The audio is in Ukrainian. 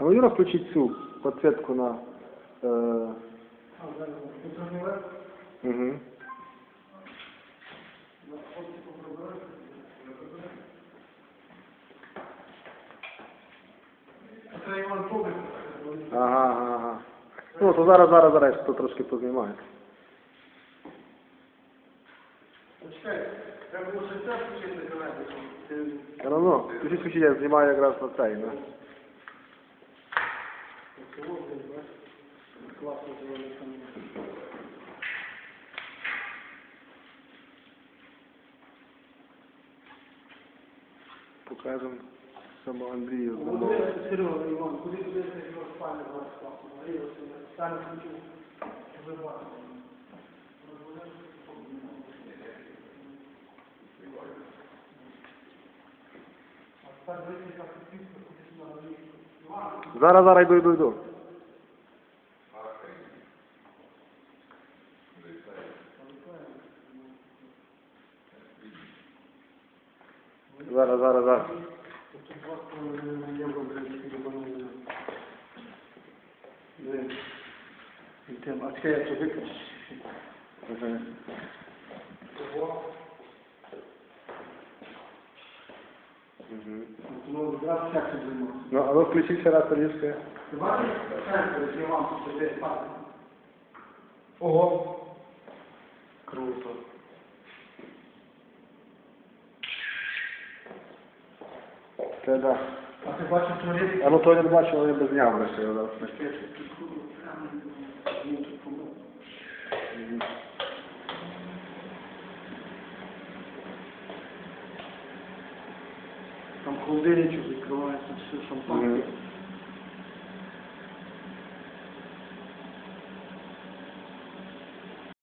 А ну Юра включить цю подсветку на... Е... Угу. Ага, ага, ага. Ну, то зараз, зараз, зараз, то трошки познімає. Почекай, треба було ще це включити каналі. Ну, ну, включіть, включіть, я знімаю якраз на цей, ну. Класно зробили. Покажемо саме Андрію Куди, замовити. Серега, Іван, куди туди його спальня зараз класно? Марія, стане включу. Вже бачу. А тепер вийти так пісню, кудись на Марію. Іван, Зараз, зараз йду, йду, йду. Зараз, зараз, зараз. тут два з половиною євро, блядь, єбанули. Блин. Йдемо. А чекай, я це виключу. Ну? Ну, а ну включіть ще раз. Ти бачиш, центр, вам сидить, бачиш? Ого. Круто. Це да. А ти бачиш туалет? А ну то я не бачив, але я без зняв лише Там холодильничок відкривається, все, шампанське. Мгм.